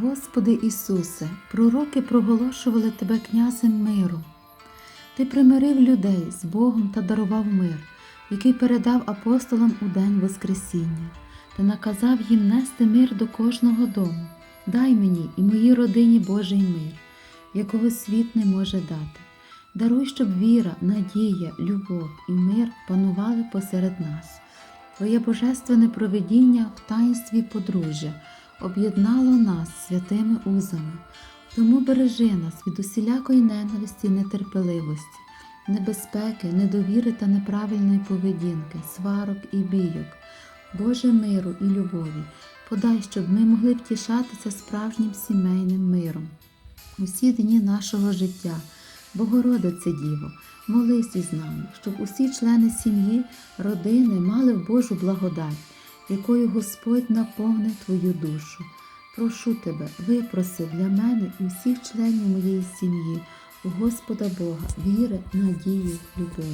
Господи Ісусе, пророки проголошували Тебе князем миру. Ти примирив людей з Богом та дарував мир, який передав апостолам у день Воскресіння. Ти наказав їм нести мир до кожного дому. Дай мені і моїй родині Божий мир, якого світ не може дати. Даруй, щоб віра, надія, любов і мир панували посеред нас. Твоє божественне провидіння в таїнстві подружжя об'єднало нас святими узами. Тому бережи нас від усілякої ненависті і нетерпеливості, небезпеки, недовіри та неправильної поведінки, сварок і бійок. Боже миру і любові, подай, щоб ми могли втішатися справжнім сімейним миром. Усі дні нашого життя, Богородице Діво, молись із нами, щоб усі члени сім'ї, родини мали в Божу благодать, якою Господь наповне твою душу. Прошу тебе, випроси для мене і всіх членів моєї сім'ї, у Господа Бога, віри, надії, любові.